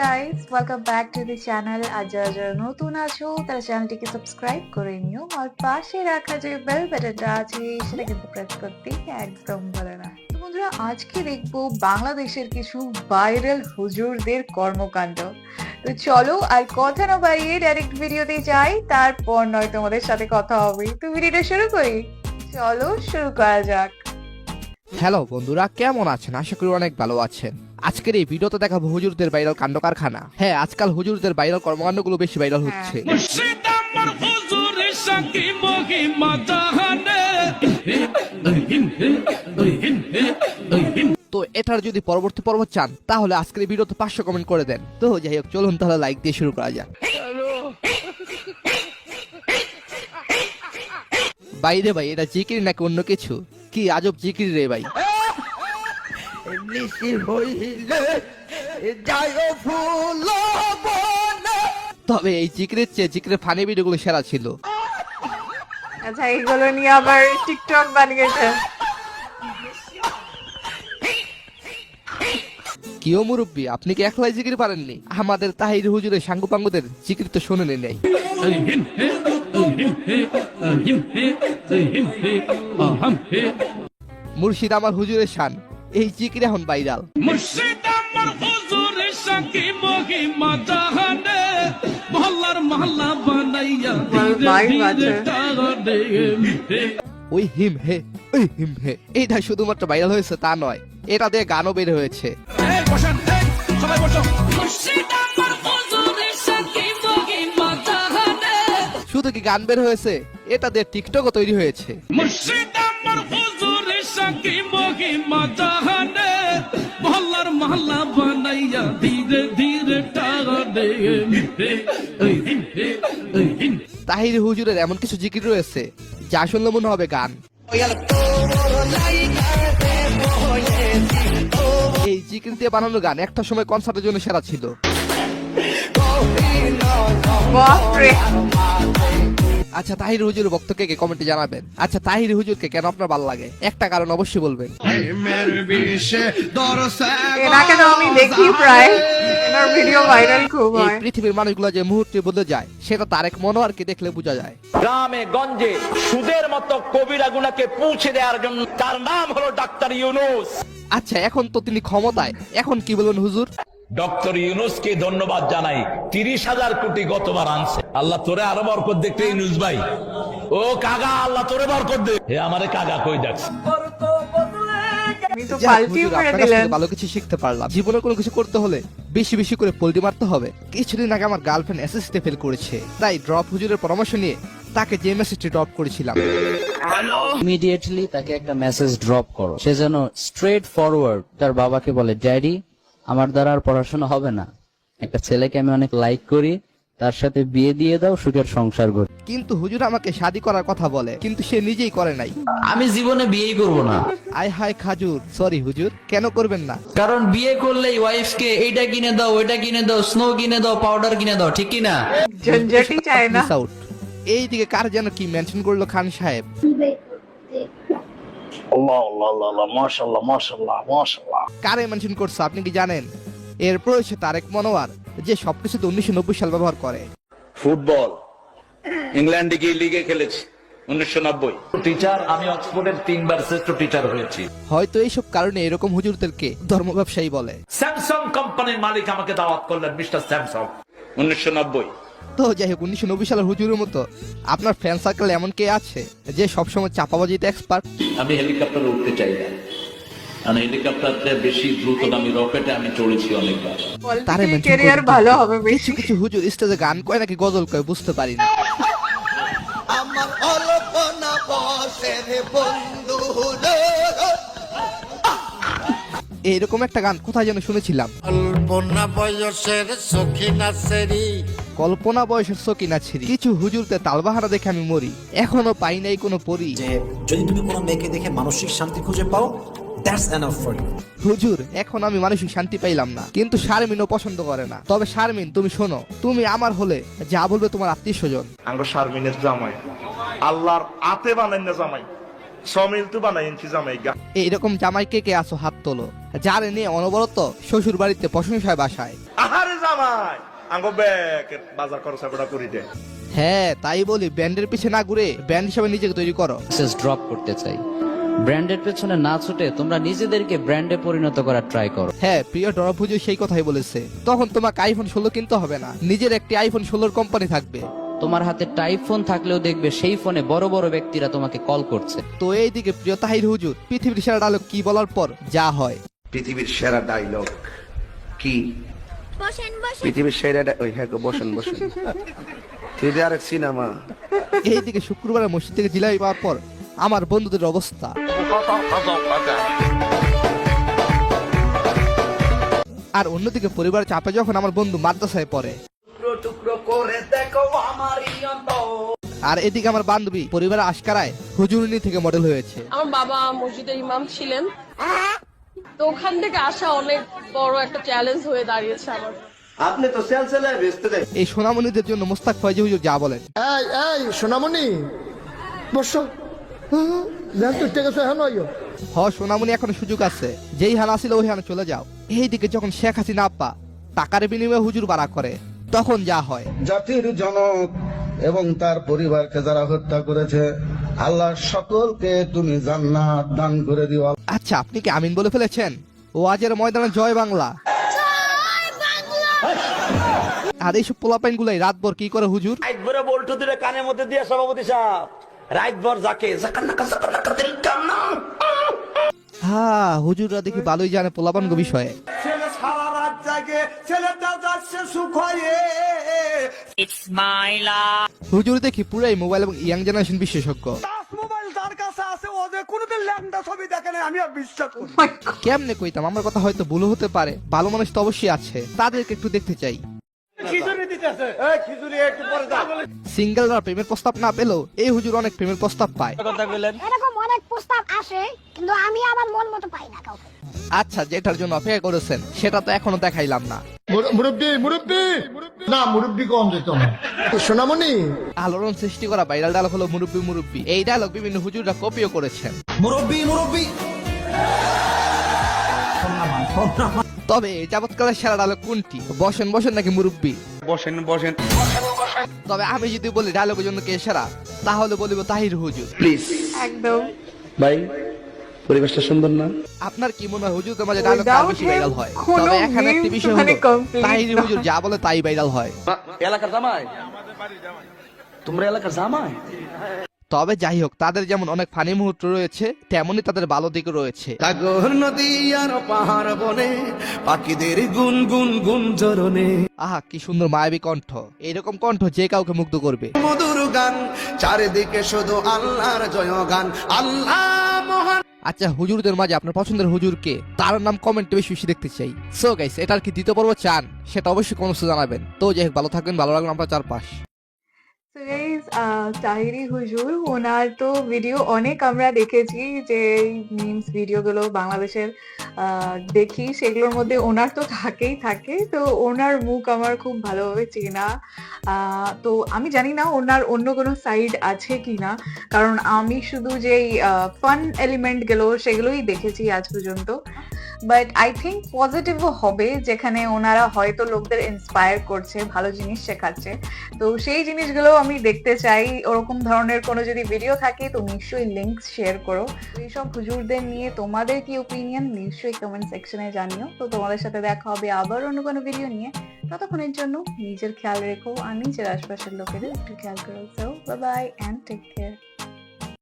Guys welcome back to the channel আর যারা যারা নতুন আছো, তারা চ্যানেলটিকে সাবস্ক্রাইব করে নিও আর পাশে রাখা যে বেল বাটনটা আছে, সেটা কিন্তু প্রেস করতে একদম ভুলে না। বন্ধুরা, আজকে দেখব বাংলাদেশের কিছু ভাইরাল হুজুরদের কর্মকাণ্ড। তো চলো আর কথা না বাড়িয়ে ডাইরেক্ট ভিডিওতে যাই, তারপর নয় তোমাদের সাথে কথা হবে। তো ভিডিওটা শুরু করি। চলো শুরু করা যাক। হ্যালো বন্ধুরা, কেমন আছেন? আশা করি অনেক ভালো আছেন। আজকের এই ভিডিওতে দেখাবো হুজুরদের ভাইরাল কাণ্ড কারখানা হ্যাঁ আজকাল হুজুরদের ভাইরাল কর্মকাণ্ডগুলো বেশি ভাইরাল হচ্ছে। মহিমা জাহানে। তো এটার যদি পরবর্তী পর্ব চান তাহলে আজকের ভিডিওতে পাঁচশো কমেন্ট করে দেন। তো যাই হোক চলুন তাহলে লাইক দিয়ে শুরু করা যাক। বাইরে ভাই এটা জিকির নাকি অন্য কিছু? কি আজব জিকির রে ভাই। তবে এই জিকিরের চেয়ে জিকিরের ফানি ভিডিওগুলো সেরা ছিল। আচ্ছা এগুলো নিয়ে আবার টিকটক বানিয়েছে। কিও মুরব্বী আপনি কি একলাই জিকির পারেননি? আমাদের তাহির হুজুরের সাঙ্গু পাঙ্গুদের জিকির তো শুনেনি নাই মুর্শিদ আমার হুজুরের শান। এই জিকির এখন ভাইরাল। ওই হিম হে ওই হিম হে এইটা শুধুমাত্র ভাইরাল হয়েছে তা নয় এটা দিয়ে গানও বের হয়েছে। শুধু কি গান বের হয়েছে? এটা দিয়ে টিকটকও তৈরি হয়েছে। মুর্শিদ আমার হুজুরে সাকি মহিমা মহল্লা বানাইয়া ধীরে ধীরে টানে তাহির হুজুরের এমন কিছু জিকির রয়েছে যা শুনলে মনে হবে গান। এই জিকির দিয়ে বানানো গান একটা সময় কনসার্টের জন্য সেরা ছিল। আচ্ছা তাহির হুজুর ভক্তকে কে কমেন্টে জানাবেন? আচ্ছা তাহির হুজুরকে কেন আপনার ভালো লাগে? একটা কারণ অবশ্যই বলবেন। এনাকে তো আমি দেখি প্রায়। এনার ভিডিও ভাইরাল খুব হয়। পৃথিবীর মানুষগুলো যে মুহূর্তে বদলে যায় সেটা তারেক মনোয়ারকে দেখলে বোঝা যায়। গ্রামে গঞ্জে সুদের মতো কবিরা গুনাকে পৌঁছে দেওয়ার জন্য তার নাম হলো ডাক্তার ইউনুস। আচ্ছা এখন তো তিনি ক্ষমতায়। এখন কি বলুন হুজুর? ডক্টর ইউনুসকে ধন্যবাদ জানাই। তিরিশ হাজার কোটি গতবার আনছে। আল্লাহ তোরে আরও বরকত দেখতে ইউনুস ভাই। ও কাগা আল্লাহ তোরে বরকত দে হে আমারে কাগা কই দেখছে আমি তো যাক, পাল্টি হুজুর, করে আপনার কাছ দিলেন থেকে ভালো কিছু শিখতে পারলাম। জীবনে কোনো কিছু করতে হলে বেশি বেশি করে পোল্টি মারতে হবে। কিছুদিন আগে আমার গার্লফ্রেন্ড ফেল করেছে। তাই ড্রপ হুজুরের পরামর্শ নিয়ে তাকে যে মেসেজটি ড্রপ করেছিলাম। ইমিডিয়েটলি তাকে একটা মেসেজ ড্রপ করো। সে যেন স্ট্রেট ফরওয়ার্ড তার বাবাকে বলে ড্যাডি আমার দ্বারা আর পড়াশোনা হবে না। একটা ছেলেকে আমি অনেক লাইক করি তার সাথে বিয়ে দিয়ে দাও সুখের সংসার করি কিন্তু হুজুর আমাকে শাদি করার কথা বলে কিন্তু সে নিজেই করে নাই। আমি জীবনে বিয়েই করব না। আয় হায় খাজুর সরি হুজুর কেন করবেন না? কারণ বিয়ে করলেই ওয়াইফকে এইটা কিনে দাও ওইটা কিনে দাও স্নো কিনে দাও পাউডার কিনে দাও ঠিক কি না? ঝঞ্ঝাটি চায় না। মিস আউট এইদিকে কার যেন কি মেনশন করল খান সাহেব? কারে মেনশন করছে আপনি কি জানেন? এরপর হচ্ছে তারেক মনোয়ার যে সবকিছুতে উনিশশো নব্বই সাল ব্যবহার করে। ফুটবল ইংল্যান্ডে গিয়ে লিগে খেলেছি উনিশশো নব্বই। টিচার আমি অক্সফোর্ডের তিনবার শ্রেষ্ঠ টিচার হয়েছি। হয়তো এইসব কারণে এরকম হুজুরদেরকে ধর্ম ব্যবসায়ী বলে। স্যামসাং কোম্পানির মালিক আমাকে দাওয়াত করলেন মিস্টার স্যামসাং। উনিশশো নব্বই। তো যাই হোক উনিশশো নব্বই সালের হুজুরের মতো আপনার ফ্রেন্ড সার্কেল এমন কে আছে যে সবসময় চাপাবাজিতে এক্সপার্ট আমি হেলিকপ্টারে উঠতে চাই না। কারণ হেলিকপ্টারটা বেশি দ্রুত আমি রকেটে আমি চড়েছি অনেকবার। তারে ক্যারিয়ার ভালো হবে বেশি। কিছু কিছু হুজুর স্টেজে গান কয় নাকি গজল কয় বুঝতে পারি না। এইরকম একটা গান কোথায় যেন শুনেছিলাম। বয়সের সখিনা সেরি কল্পনা বয়সের সকিনা ছিরি কিছু হুজুরতে তালবাহারা দেখে আমি মরি। এখনও পাই নাই কোনো পরি। যে যদি তুমি কোনো মেয়েকে দেখে মানসিক শান্তি খুঁজে পাও দ্যাটস এনাফ ফর ইউ হুজুর এখন আমি মানসিক শান্তি পাইলাম না। কিন্তু শারমিনও পছন্দ করে না। তবে শারমিন তুমি শোনো তুমি আমার হলে যা বলবে তোমার আত্মীয় স্বজন। আঙ্গ শারমিনের জামাই। আল্লাহর আতে বানাই না জামাই। সমিল তো বানাই ইনছি জামাইগা এইরকম জামাই কে কে আসো হাত তোলো। যারে নিয়ে অনবরত শ্বশুর বাড়িতে প্রশংসায় বাসায়। আহারে জামাই! আঙ্গ ব্যাগ বাজার খরচ বড় করি দে হ্যাঁ তাই বলি ব্যান্ডের পিছে না ঘুরে ব্যান্ড হিসাবে নিজেকে তৈরি করো। মেসেজ ড্রপ করতে চাই। ব্র্যান্ডের পেছনে না ছুটে তোমরা নিজেদেরকে ব্র্যান্ডে পরিণত করার ট্রাই করো। হ্যাঁ প্রিয় ডরাভুজু সেই কথাই বলেছে। তখন তোমাকে আইফোন ষোলো কিনতে হবে না নিজের একটি আইফোন ষোলোর কোম্পানি থাকবে। তোমার হাতে টাইপ ফোন থাকলেও দেখবে সেই ফোনে বড় বড় ব্যক্তিরা তোমাকে কল করছে। তো এইদিকে প্রিয় তাহির হুজুর পৃথিবীর সেরা ডায়লগ কি বলার পর যা হয়? পৃথিবীর সেরা ডায়লগ কি? পৃথিবীর সেরা ওই হ্যাঁ গো, বসেন বসেন। এটা আরেক সিনেমা। এইদিকে শুক্রবারে মসজিদ থেকে জিলাপি পাওয়ার পর আমার বন্ধুদের অবস্থা। আর অন্যদিকে পরিবার চাপে যখন আমার বন্ধু মাদ্রাসায় পড়ে। আর এদিকে আমার বান্ধবী পরিবারের আশকারায় হুজুরনি থেকে মডেল হয়েছে। আমার বাবা মসজিদের ইমাম ছিলেন। তো ওখান থেকে আসা অনেক বড় একটা চ্যালেঞ্জ হয়ে দাঁড়িয়েছে আমার। আপনি তো সেল দেয় এই সোনামণিদের জন্য মোস্তাক ফয়জি হুজুর যা বলেন। এই এই সোনামণি বসো। জান তো ঠিক আছে হ্যাঁ হ সোনামণি এখনও সুযোগ আছে। যেই হান আসিল ওই হানে চলে যাও। এইদিকে যখন শেখ হাসিনা আব্বা টাকার বিনিময়ে হুজুর বাড়া করে তখন যা হয়। জাতির জনক এবং তার পরিবারকে যারা হত্যা করেছে আল্লাহ সকলকে তুমি জান্নাত দান করে দিও। আচ্ছা আপনি কি আমিন বলে ফেলেছেন? ওয়াজের ময়দানে জয় বাংলা। আর এইসব পোলাপাইন গুলাই রাতভর কি করে হুজুর? বল্টু দিলে কানের মধ্যে দিয়ে সভাপতি সাহেব যাকে হ্যাঁ হুজুররা দেখি ভালোই জানে পোলাপান গো বিষয়ে। ছেলে সারা রাত জাগে ছেলেটা যাচ্ছে সুখ হয়ে হুজুর দেখি পুরাই মোবাইল এবং ইয়াং জেনারেশন বিশেষজ্ঞ। কাছে আছে কোনোদিন ল্যাংটা ছবি দেখে নাই আমি আর বিশ্বাস করি কেমনে কইতাম? আমার কথা হয়তো ভুল হতে পারে। ভালো মানুষ তো অবশ্যই আছে। তাদেরকে একটু দেখতে চাই। খিচুড়ি দিতেছে। এই খিচুড়ি একটু পরে দাও। সিঙ্গেলরা প্রেমের প্রস্তাব না পেলেও এই হুজুর অনেক প্রেমের প্রস্তাব পায়। এরকম অনেক প্রস্তাব আসে কিন্তু আমি আমার মন মতো পাই না কাউকে। আচ্ছা যেটার জন্য অপেক্ষা করেছেন সেটা তো এখনও দেখাইলাম না। মুরব্বি মুরব্বি। না মুরব্বি কম যেত না। সোনামণি? আলোড়ন সৃষ্টি করা ভাইরাল ডায়লগ হলো মুরব্বি মুরব্বি। এই ডায়লগ বিভিন্ন হুজুররা কপিও করেছেন। মুরব্বী মুরব্বী। তবে এই যাবৎকালের সেরা ডায়লগ কোনটি? বসেন বসেন নাকি মুরব্বি? বসেন বসেন। তবে আমি যদি বলি ডায়লগের জন্য কে সেরা তাহলে বলিব তাহির হুজুর। প্লিজ একদম। ভাই। পরিবেশটা সুন্দর না? আপনার কি মনে হয় হুজুরদের মাঝে ডায়লগ বেশি ভাইরাল হয়? তবে এখানে একটি বিষয় মানে হলো তাহির হুজুর যা বলে তাই ভাইরাল হয়। এলাকার জামাই? তোমরা এলাকার জামাই? তবে যাই হোক তাদের যেমন অনেক ফানি মুহূর্ত রয়েছে তেমনই তাদের ভালো দিক রয়েছে। সাগর নদী আর পাহাড় বনে পাখিদের গুন গুন গুন জরনে আহা কি সুন্দর মায়াবী কণ্ঠ। এইরকম কণ্ঠ যে কাউকে মুগ্ধ করবে। মধুর গান চারিদিকে শুধু আল্লাহর জয় গান আল্লাহ মহান আচ্ছা হুজুরদের মাঝে আপনার পছন্দের হুজুরকে, তার নাম কমেন্টে বেশি বেশি দেখতে চাই। সো গাইস এটার কি দ্বিতীয় পর্ব চান? সেটা অবশ্যই কমেন্টসে জানাবেন। তো যাই হোক, ভালো থাকবেন, ভালো লাগল আমরা চারপাশ। তাহিরি হুজুর ওনার তো ভিডিও অনেক আমরা দেখেছি যে মিমস ভিডিওগুলো বাংলাদেশের দেখি, সেগুলোর মধ্যে ওনার তো থাকেই থাকে। তো ওনার মুখ আমার খুব ভালোভাবে চেনা। তো আমি জানি না ওনার অন্য কোনো সাইড আছে কি না কারণ আমি শুধু যেই ফান এলিমেন্টগুলো, সেগুলোই দেখেছি আজ পর্যন্ত। বাট আই থিঙ্ক পজিটিভও হবে, যেখানে ওনারা হয়তো লোকদের ইন্সপায়ার করছে, ভালো জিনিস শেখাচ্ছে। তো সেই জিনিসগুলো আমি দেখতে চাই। ওরকম ধরনের কোনো যদি ভিডিও থাকে, তো নিশ্চয়ই লিঙ্ক শেয়ার করো। এইসব হুজুরদের নিয়ে তোমাদের কি ওপিনিয়ন নিশ্চয়ই কমেন্ট সেকশনে জানিও। তো তোমাদের সাথে দেখা হবে আবার অন্য কোনো ভিডিও নিয়ে। ততক্ষণের জন্য নিজের খেয়াল রেখো, আর নিজের আশপাশের লোকেদের একটু খেয়াল করো। So bye and take care